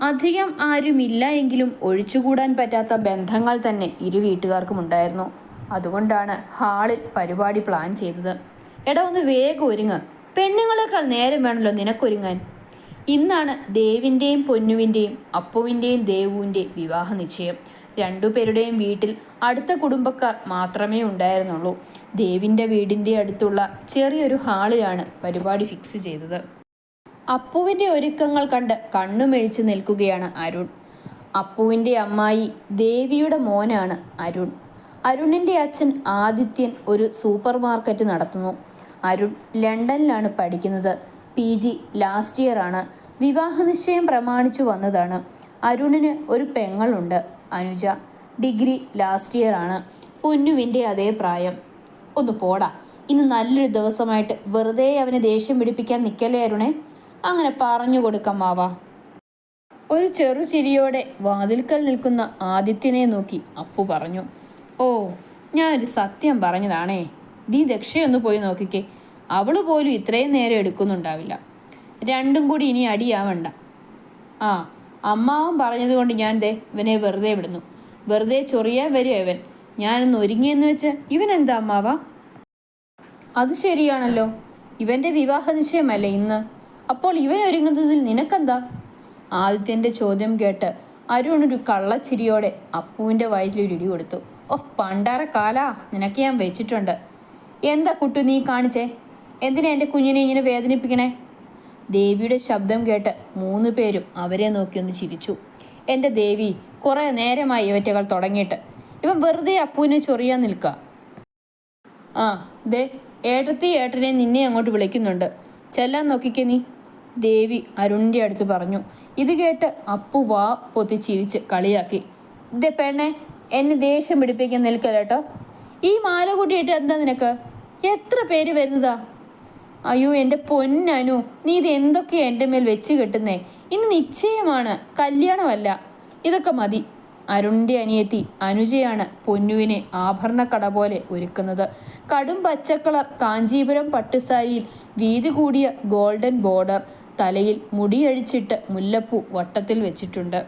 അധികം ആരുമില്ല എങ്കിലും ഒഴിച്ചുകൂടാൻ പറ്റാത്ത ബന്ധങ്ങൾ തന്നെ ഇരു വീട്ടുകാർക്കും ഉണ്ടായിരുന്നു. അതുകൊണ്ടാണ് ഹാളിൽ പരിപാടി പ്ലാൻ ചെയ്തത്. എടാ ഒന്ന് വേഗം ഒരുങ്ങ്. പെണ്ണുങ്ങളെക്കാൾ നേരം വേണമല്ലോ നിനക്കൊരുങ്ങാൻ. ഇന്നാണ് ദേവിന്റെയും പൊന്നുവിന്റെയും അപ്പുവിന്റെയും ദേവുവിന്റെയും വിവാഹ നിശ്ചയം. രണ്ടുപേരുടെയും വീട്ടിൽ അടുത്ത കുടുംബക്കാർ മാത്രമേ ഉണ്ടായിരുന്നുള്ളൂ. ദേവിന്റെ വീടിന്റെ അടുത്തുള്ള ചെറിയൊരു ഹാളിലാണ് പരിപാടി ഫിക്സ് ചെയ്തത്. അപ്പുവിന്റെ ഒരുക്കങ്ങൾ കണ്ട് കണ്ണുമെഴിച്ച് നിൽക്കുകയാണ് അരുൺ. അപ്പുവിന്റെ അമ്മായി ദേവിയുടെ മോനാണ് അരുൺ. അരുണിന്റെ അച്ഛൻ ആദിത്യൻ ഒരു സൂപ്പർ മാർക്കറ്റ് നടത്തുന്നു. അരുൺ ലണ്ടനിലാണ് പഠിക്കുന്നത്. പി ജി ലാസ്റ്റ് ഇയർ ആണ്. വിവാഹ നിശ്ചയം പ്രമാണിച്ചു വന്നതാണ്. അരുണിന് ഒരു പെങ്ങളുണ്ട് അനുജ. ഡിഗ്രി ലാസ്റ്റ് ഇയർ ആണ്. പൊന്നുവിന്റെ അതേ പ്രായം. ഒന്ന് പോടാ. ഇന്ന് നല്ലൊരു ദിവസമായിട്ട് വെറുതെ അവനെ ദേഷ്യം പിടിപ്പിക്കാൻ നിൽക്കല്ലേ അരുണേ? അങ്ങനെ പറഞ്ഞു കൊടുക്കാം മാവാ. ഒരു ചെറു ചിരിയോടെ വാതിൽക്കൽ നിൽക്കുന്ന ആദിത്യനെ നോക്കി അപ്പു പറഞ്ഞു ഓ ഞാൻ ഒരു സത്യം പറഞ്ഞതാണേ. നീ ദക്ഷയൊന്ന് പോയി നോക്കിക്കേ. അവൾ പോലും ഇത്രയും നേരം എടുക്കുന്നുണ്ടാവില്ല. രണ്ടും കൂടി ഇനി അടിയാവണ്ട. ആ അമ്മാവൻ പറഞ്ഞതുകൊണ്ട് ഞാൻ ദേ ഇവനെ വെറുതെ വിടുന്നു. വെറുതെ ചൊറിയാൻ വരും ഇവൻ. ഞാനൊന്ന് ഒരുങ്ങിയെന്ന് വെച്ച് ഇവൻ എന്താ അമ്മാവാ? അത് ശരിയാണല്ലോ. ഇവന്റെ വിവാഹ നിശ്ചയമല്ലേ ഇന്ന്? അപ്പോൾ ഇവൻ ഒരുങ്ങുന്നതിൽ നിനക്കെന്താ? ആദിത്യന്റെ ചോദ്യം കേട്ട് അരുൺ ഒരു കള്ളച്ചിരിയോടെ അപ്പുവിന്റെ വയറ്റിൽ ഒരു ഇടി കൊടുത്തു. ഓ പണ്ടാര കാലാ നിനക്ക് ഞാൻ വെച്ചിട്ടുണ്ട്. എന്താ കുട്ടു നീ കാണിച്ചേ? എന്തിനാ എന്റെ കുഞ്ഞിനെ ഇങ്ങനെ വേദനിപ്പിക്കണേ? ദേവിയുടെ ശബ്ദം കേട്ട് മൂന്ന് പേരും അവരെ നോക്കി ഒന്ന് ചിരിച്ചു. എന്റെ ദേവി കുറേ നേരമായി ഇവറ്റകൾ തുടങ്ങിയിട്ട്. ഇവൻ വെറുതെ അപ്പുവിനെ ചൊറിയാൻ നിൽക്കുക ആ ദേ ഏട്ടത്തി ഏട്ടനെ നിന്നെ അങ്ങോട്ട് വിളിക്കുന്നുണ്ട്. ചെല്ലാൻ നോക്കിക്കേ നീ. ദേവി അരുണിന്റെ അടുത്ത് പറഞ്ഞു ഇത് കേട്ട് അപ്പു വാ പൊത്തി ചിരിച്ച് കളിയാക്കി. ഇതേ പെണ്ണെ എന്നെ ദേഷ്യം പിടിപ്പിക്കാൻ നിൽക്കല്ല കേട്ടോ ഈ മാല കൂട്ടിയിട്ട് എന്താ നിനക്ക്? എത്ര പേര് വരുന്നതാ? അയ്യോ എന്റെ പൊന്നനു നീ ഇത് എന്തൊക്കെയാ എന്റെ മേൽ വെച്ച് കെട്ടുന്നേ? ഇന്ന് നിശ്ചയമാണ് കല്യാണമല്ല. ഇതൊക്കെ മതി. അരുണിന്റെ അനിയത്തി അനുജയാണ് പൊന്നുവിനെ ആഭരണക്കട പോലെ ഒരുക്കുന്നത്. കടും പച്ചക്കളർ കാഞ്ചീപുരം പട്ടുസാരിയിൽ വീതി കൂടിയ ഗോൾഡൻ ബോർഡർ. തലയിൽ മുടിയഴിച്ചിട്ട് മുല്ലപ്പൂ വട്ടത്തിൽ വെച്ചിട്ടുണ്ട്.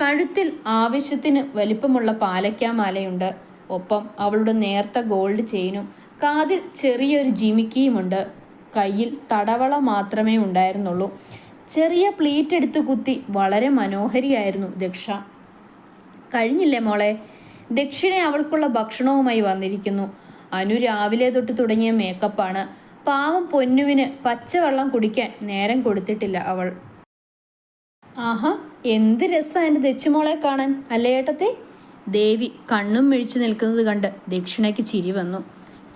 കഴുത്തിൽ ആവശ്യത്തിന് വലിപ്പമുള്ള പാലക്കാമാലയുണ്ട് ഒപ്പം അവളുടെ നേർത്ത ഗോൾഡ് ചെയിനും കാതിൽ ചെറിയൊരു ജിമിക്കിയുമുണ്ട്. കയ്യിൽ തടവള മാത്രമേ ഉണ്ടായിരുന്നുള്ളൂ. ചെറിയ പ്ലീറ്റ് എടുത്തു കുത്തി വളരെ മനോഹരിയായിരുന്നു ദക്ഷ. കഴിഞ്ഞില്ലേ മോളെ? ദക്ഷിണ അവൾക്കുള്ള ഭക്ഷണവുമായി വന്നിരിക്കുന്നു. അനു രാവിലെ തൊട്ട് തുടങ്ങിയ മേക്കപ്പാണ് പാവം പൊന്നുവിന് പച്ചവെള്ളം കുടിക്കാൻ നേരം കൊടുത്തിട്ടില്ല അവൾ. ആഹാ എന്ത് രസം എന്റെ ദച്ചുമോളെ കാണാൻ അല്ലേ ഏട്ടത്തെ? ദേവി കണ്ണും മിഴിച്ചു നിൽക്കുന്നത് കണ്ട് ദക്ഷിണയ്ക്ക് ചിരി വന്നു.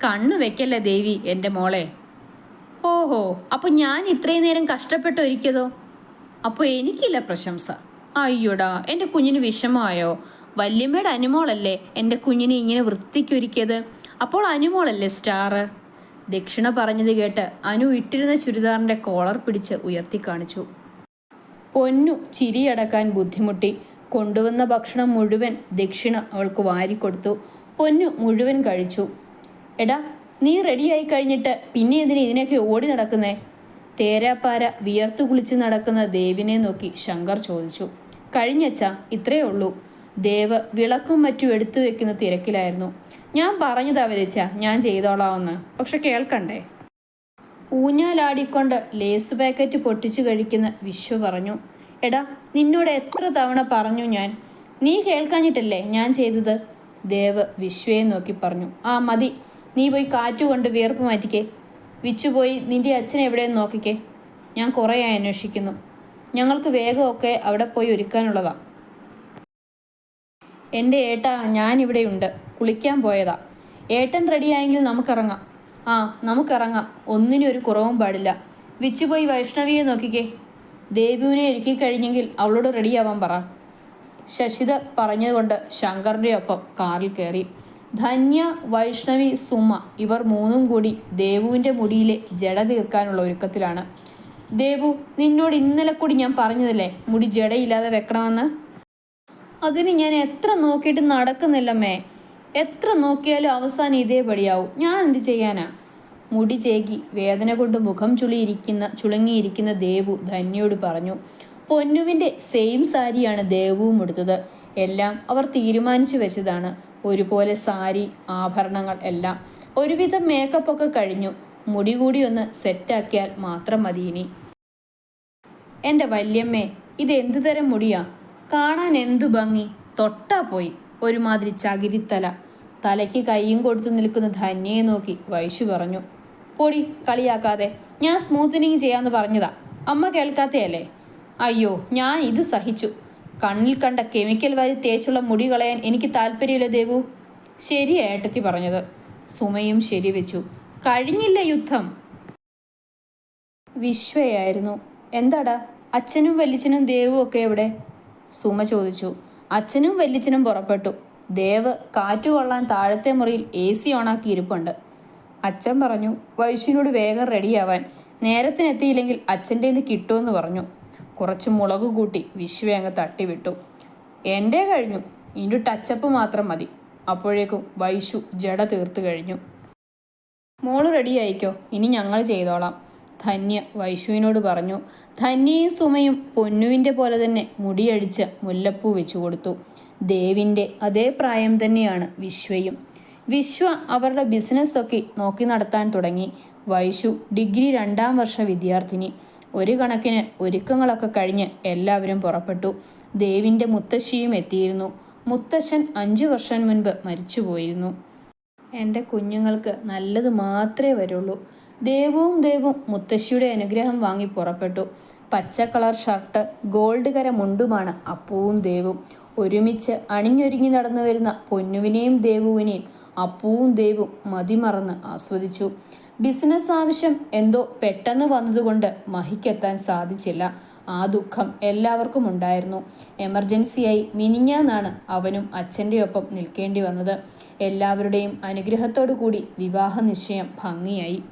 കണ്ണു വെക്കല്ലേ ദേവി എന്റെ മോളെ? ഓഹോ അപ്പോൾ ഞാൻ ഇത്രയും നേരം കഷ്ടപ്പെട്ട് ഒരുക്കിയതോ? അപ്പോൾ എനിക്കില്ല പ്രശംസ. അയ്യോടാ എന്റെ കുഞ്ഞിന് വിഷമമായോ? വല്യമ്മയുടെ അനുമോളല്ലേ എന്റെ കുഞ്ഞിനെ ഇങ്ങനെ വൃത്തിക്കൊരുക്കിയത് അപ്പോൾ അനുമോളല്ലേ സ്റ്റാറ്? ദക്ഷിണ പറഞ്ഞത് കേട്ട് അനു ഇട്ടിരുന്ന ചുരിദാറിന്റെ കോളർ പിടിച്ച് ഉയർത്തി കാണിച്ചു. പൊന്നു ചിരിയടക്കാൻ ബുദ്ധിമുട്ടി. കൊണ്ടുവന്ന ഭക്ഷണം മുഴുവൻ ദക്ഷിണ അവൾക്ക് വാരിക്കൊടുത്തു. പൊന്നു മുഴുവൻ കഴിച്ചു. എടാ നീ റെഡിയായി കഴിഞ്ഞിട്ട് പിന്നെ എന്തിനെ ഇതിനൊക്കെ ഓടി നടക്കുന്നേ? തേരാപ്പാര വിയർത്തു കുളിച്ച് നടക്കുന്ന ദേവിനെ നോക്കി ശങ്കർ ചോദിച്ചു. കഴിഞ്ഞച്ചാ ഇത്രയേ ഉള്ളൂ. ദേവ് വിളക്കും മറ്റും എടുത്തു വെക്കുന്ന തിരക്കിലായിരുന്നു. ഞാൻ പറഞ്ഞതാ തവരച്ച ഞാൻ ചെയ്തോളാമെന്ന് പക്ഷെ കേൾക്കണ്ടേ? ഊഞ്ഞാലാടിക്കൊണ്ട് ലേസ് പാക്കറ്റ് പൊട്ടിച്ചു കഴിക്കുന്ന വിശ്വ പറഞ്ഞു. എടാ നിന്നോട് എത്ര തവണ പറഞ്ഞു ഞാൻ? നീ കേൾക്കാഞ്ഞിട്ടല്ലേ ഞാൻ ചെയ്തത്? ദേവ് വിശ്വയെ നോക്കി പറഞ്ഞു. ആ മതി. നീ പോയി കാറ്റുകൊണ്ട് വിയർപ്പ് മാറ്റിക്കേ. വിച്ചു പോയി നിന്റെ അച്ഛനെ എവിടെയെന്ന് നോക്കിക്കേ. ഞാൻ കുറേ അന്വേഷിക്കുന്നു. ഞങ്ങൾക്ക് വേഗമൊക്കെ അവിടെ പോയി ഒരുക്കാനുള്ളതാണ് എന്റെ ഏട്ടാ ഞാനിവിടെയുണ്ട്. കുളിക്കാൻ പോയതാ. ഏട്ടൻ റെഡിയായെങ്കിൽ നമുക്കിറങ്ങാം. ആ നമുക്കിറങ്ങാം. ഒന്നിനും ഒരു കുറവും പാടില്ല. വിച്ചു പോയി വൈഷ്ണവിയെ നോക്കിക്കേ. ദേവുവിനെ ഒരുക്കി കഴിഞ്ഞെങ്കിൽ അവളോട് റെഡിയാവാൻ പറ. ശശിധർ പറഞ്ഞതുകൊണ്ട് ശങ്കറിന്റെ ഒപ്പം കാറിൽ കയറി. ധന്യ വൈഷ്ണവി സുമ ഇവർ മൂന്നും കൂടി ദേവുവിന്റെ മുടിയിലെ ജട തീർക്കാനുള്ള ഒരുക്കത്തിലാണ്. ദേവു നിന്നോട് ഇന്നലെ കൂടി ഞാൻ പറഞ്ഞതല്ലേ? മുടി ജടയില്ലാതെ വെക്കണമെന്ന്? അതിന് ഞാൻ എത്ര നോക്കിയിട്ട് നടക്കുന്നില്ലമ്മേ. എത്ര നോക്കിയാലും അവസാനം ഇതേപടിയാവും ഞാൻ എന്ത് ചെയ്യാനാ? മുടി ചേകി വേദന കൊണ്ട് മുഖം ചുളിയിരിക്കുന്ന ചുളുങ്ങിയിരിക്കുന്ന ദേവു ധന്യയോട് പറഞ്ഞു പൊന്നുവിന്റെ സെയിം സാരിയാണ് ദേവുവും എടുത്തത് എല്ലാം അവർ തീരുമാനിച്ചു വെച്ചതാണ്. ഒരുപോലെ സാരി ആഭരണങ്ങൾ എല്ലാം. ഒരുവിധം മേക്കപ്പ് ഒക്കെ കഴിഞ്ഞു. മുടി കൂടി ഒന്ന് സെറ്റാക്കിയാൽ മാത്രം മതി ഇനി. എന്റെ വല്യമ്മേ ഇത് എന്ത് തരം മുടിയാ? കാണാൻ എന്തു ഭംഗി? തൊട്ടാ പോയി. ഒരുമാതിരി ചകിരിത്തല. തലയ്ക്ക് കൈയും കൊടുത്തു നിൽക്കുന്ന ധന്യയെ നോക്കി വൈശു പറഞ്ഞു പൊടി കളിയാക്കാതെ. ഞാൻ സ്മൂത്തനിങ് ചെയ്യാന്ന് പറഞ്ഞതാ. അമ്മ കേൾക്കാത്തയല്ലേ? അയ്യോ ഞാൻ ഇത് സഹിച്ചു. കണ്ണിൽ കണ്ട കെമിക്കൽ വാരി തേച്ചുള്ള മുടി കളയാൻ എനിക്ക് താല്പര്യമില്ല ദേവു. ശരി ഏട്ടത്തി പറഞ്ഞത്. സുമയും ശരിവെച്ചു കഴിഞ്ഞില്ല യുദ്ധം? വിശ്വയായിരുന്നു. എന്താടാ? അച്ഛനും വല്യച്ഛനും ദേവും ഒക്കെ എവിടെ? സുമ ചോദിച്ചു. അച്ഛനും വല്യച്ഛനും പുറപ്പെട്ടു. ദേവ് കാറ്റു കൊള്ളാൻ താഴത്തെ മുറിയിൽ എ സി ഓണാക്കി ഇരിപ്പുണ്ട് അച്ഛൻ പറഞ്ഞു വൈശ്യനോട് വേഗം റെഡിയാവാൻ നേരത്തിനെത്തിയില്ലെങ്കിൽ അച്ഛന്റെ ഇന്ന് കിട്ടുമെന്ന് പറഞ്ഞു. കുറച്ച് മുളക് കൂട്ടി വിശുവെ അങ്ങ് തട്ടിവിട്ടു. എന്റെ കഴിഞ്ഞു. ഇനി ടച്ചപ്പ് മാത്രം മതി. അപ്പോഴേക്കും വൈശു ജട തീർത്തു കഴിഞ്ഞു. മോൾ റെഡിയായിക്കോ ഇനി ഞങ്ങൾ ചെയ്തോളാം. ധന്യ വൈശുവിനോട് പറഞ്ഞു. ധന്യയും സുമയും പൊന്നുവിന്റെ പോലെ തന്നെ മുടിയടിച്ച് മുല്ലപ്പൂ വെച്ചു കൊടുത്തു. ദേവിന്റെ അതേ പ്രായം തന്നെയാണ് വിശ്വയും. വിശ്വ അവരുടെ ബിസിനസ്സൊക്കെ നോക്കി നടത്താൻ തുടങ്ങി. വൈശു ഡിഗ്രി രണ്ടാം വർഷ വിദ്യാർത്ഥിനി. ഒരു കണക്കിന് ഒരുക്കങ്ങളൊക്കെ കഴിഞ്ഞ് എല്ലാവരും പുറപ്പെട്ടു. ദേവിന്റെ മുത്തശ്ശിയും എത്തിയിരുന്നു. മുത്തശ്ശൻ അഞ്ചു വർഷം മുൻപ് മരിച്ചുപോയിരുന്നു. എന്റെ കുഞ്ഞുങ്ങൾക്ക് നല്ലത് മാത്രമേ വരുള്ളൂ. ദേവവും ദേവും മുത്തശ്ശിയുടെ അനുഗ്രഹം വാങ്ങി പുറപ്പെട്ടു. പച്ച കളർ ഷർട്ട് ഗോൾഡ് കര മുണ്ടുമാണ് അപ്പുവും ദേവും. ഒരുമിച്ച് അണിഞ്ഞൊരുങ്ങി നടന്നു വരുന്ന പൊന്നുവിനെയും ദേവുവിനെയും അപ്പുവും ദേവും മതിമറന്ന് ആസ്വദിച്ചു. ബിസിനസ് ആവശ്യം എന്തോ പെട്ടെന്ന് വന്നതുകൊണ്ട് മഹിക്കെത്താൻ സാധിച്ചില്ല. ആ ദുഃഖം എല്ലാവർക്കും ഉണ്ടായിരുന്നു. എമർജൻസിയായി മിനിഞ്ഞാന്നാണ് അവനും അച്ഛന്റെ ഒപ്പം നിൽക്കേണ്ടി വന്നത്. എല്ലാവരുടെയും അനുഗ്രഹത്തോടു കൂടി വിവാഹ നിശ്ചയം ഭംഗിയായി.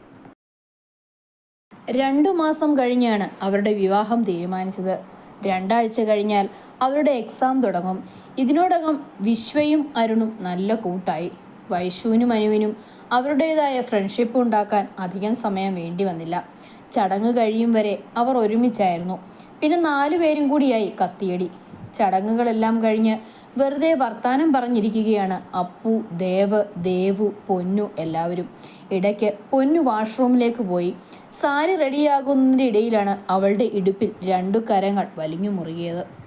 രണ്ടു മാസം കഴിഞ്ഞാണ് അവരുടെ വിവാഹം തീരുമാനിച്ചത്. രണ്ടാഴ്ച കഴിഞ്ഞാൽ അവരുടെ എക്സാം തുടങ്ങും. ഇതിനോടകം വിശ്വയും അരുണും നല്ല കൂട്ടായി. വൈശുവിനും അനുവിനും അവരുടേതായ ഫ്രണ്ട്ഷിപ്പ് ഉണ്ടാക്കാൻ അധികം സമയം വേണ്ടി വന്നില്ല. ചടങ്ങ് കഴിയും വരെ അവർ ഒരുമിച്ചായിരുന്നു. പിന്നെ നാലു പേരും കൂടിയായി കത്തിയടി. ചടങ്ങുകളെല്ലാം കഴിഞ്ഞ് വെറുതെ വർത്താനം പറഞ്ഞിരിക്കുകയാണ് അപ്പു ദേവ് ദേവു പൊന്നു എല്ലാവരും. ഇടയ്ക്ക് പൊന്നു വാഷ്റൂമിലേക്ക് പോയി. സാരി റെഡിയാകുന്നതിന്റെ ഇടയിലാണ് അവളുടെ ഇടുപ്പിൽ രണ്ടു കരങ്ങൾ വലിഞ്ഞു മുറുകിയത്.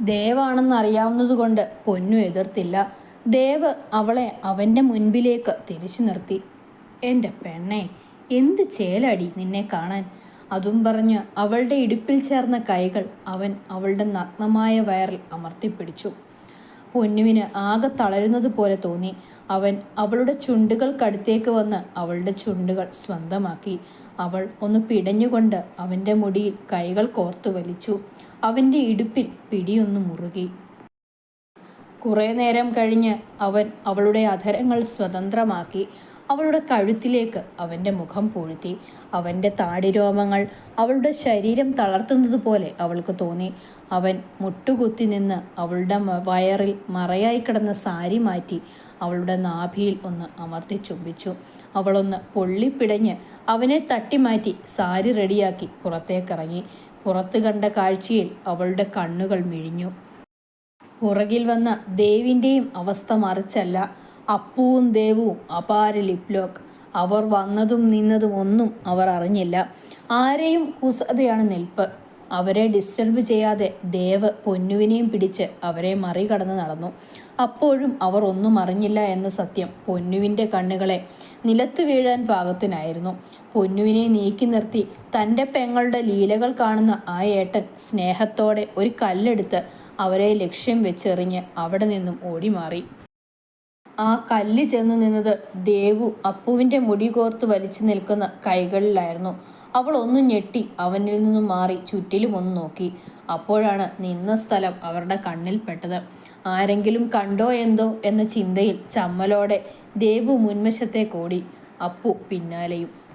ദേവാണെന്ന് അറിയാവുന്നതുകൊണ്ട് പൊന്നു എതിർത്തില്ല. ദേവ് അവളെ അവന്റെ മുൻപിലേക്ക് തിരിച്ചു നിർത്തി. എന്റെ പെണ്ണെ എന്ത് ചേലടി നിന്നെ കാണാൻ അതും പറഞ്ഞ് അവളുടെ ഇടുപ്പിൽ ചേർന്ന കൈകൾ അവൻ അവളുടെ നഗ്നമായ വയറിൽ അമർത്തിപ്പിടിച്ചു. പൊന്നുവിന് ആകെ തളരുന്നത് പോലെ തോന്നി. അവൻ അവളുടെ ചുണ്ടുകൾക്കടുത്തേക്ക് വന്ന് അവളുടെ ചുണ്ടുകൾ സ്വന്തമാക്കി. അവൾ ഒന്ന് പിടഞ്ഞുകൊണ്ട് അവന്റെ മുടിയിൽ കൈകൾ കോർത്തു വലിച്ചു. അവന്റെ ഇടുപ്പിൽ പിടിയൊന്ന് മുറുകി. കുറേ നേരം കഴിഞ്ഞ് അവൻ അവളുടെ അധരങ്ങൾ സ്വതന്ത്രമാക്കി അവളുടെ കഴുത്തിലേക്ക് അവന്റെ മുഖം പൂഴ്ത്തി. അവന്റെ താടിരോമങ്ങൾ അവളുടെ ശരീരം തളർത്തുന്നത് പോലെ അവൾക്ക് തോന്നി. അവൻ മുട്ടുകുത്തി നിന്ന് അവളുടെ വയറിൽ മറയായി കിടന്ന സാരി മാറ്റി അവളുടെ നാഭിയിൽ ഒന്ന് അമർത്തി ചുംബിച്ചു. അവളൊന്ന് പൊള്ളിപ്പിടഞ്ഞ് അവനെ തട്ടിമാറ്റി സാരി റെഡിയാക്കി പുറത്തേക്കിറങ്ങി. പുറത്ത് കണ്ട കാഴ്ചയിൽ അവളുടെ കണ്ണുകൾ മിഴിഞ്ഞു. പുറകിൽ വന്ന ദേവിന്റെയും അവസ്ഥ മറിച്ചല്ല. അപ്പുവും ദേവും അപാര ലിപ്ലോക്ക് അവർ വന്നതും നിന്നതും ഒന്നും അവർ അറിഞ്ഞില്ല. ആരെയും കുസതയാണ് നിൽപ്പ്. അവരെ ഡിസ്റ്റർബ് ചെയ്യാതെ ദേവ് പൊന്നുവിനെയും പിടിച്ച് അവരെ മറികടന്ന് നടന്നു. അപ്പോഴും അവർ ഒന്നും അറിഞ്ഞില്ല എന്ന സത്യം പൊന്നുവിന്റെ കണ്ണുകളെ നിലത്ത് വീഴാൻ പാകത്തിനായിരുന്നു. പൊന്നുവിനെ നീക്കി നിർത്തി തന്റെ പെങ്ങളുടെ ലീലകൾ കാണുന്ന ആ ഏട്ടൻ സ്നേഹത്തോടെ ഒരു കല്ലെടുത്ത് അവരെ ലക്ഷ്യം വെച്ചെറിഞ്ഞ് അവിടെ നിന്നും ഓടിമാറി. ആ കല്ല് ചെന്നു നിന്നത് ദേവു അപ്പുവിന്റെ മുടി കോർത്ത് വലിച്ചു നിൽക്കുന്ന കൈകളിലായിരുന്നു. അവൾ ഒന്ന് ഞെട്ടി അവനിൽ നിന്നും മാറി ചുറ്റിലും ഒന്ന് നോക്കി. അപ്പോഴാണ് നിന്ന സ്ഥലം അവരുടെ കണ്ണിൽ പെട്ടത്. ആരെങ്കിലും കണ്ടോ എന്തോ എന്ന ചിന്തയിൽ ചമ്മലോടെ ദേവു മുൻവശത്തെ കോടി അപ്പു പിന്നാലെയും.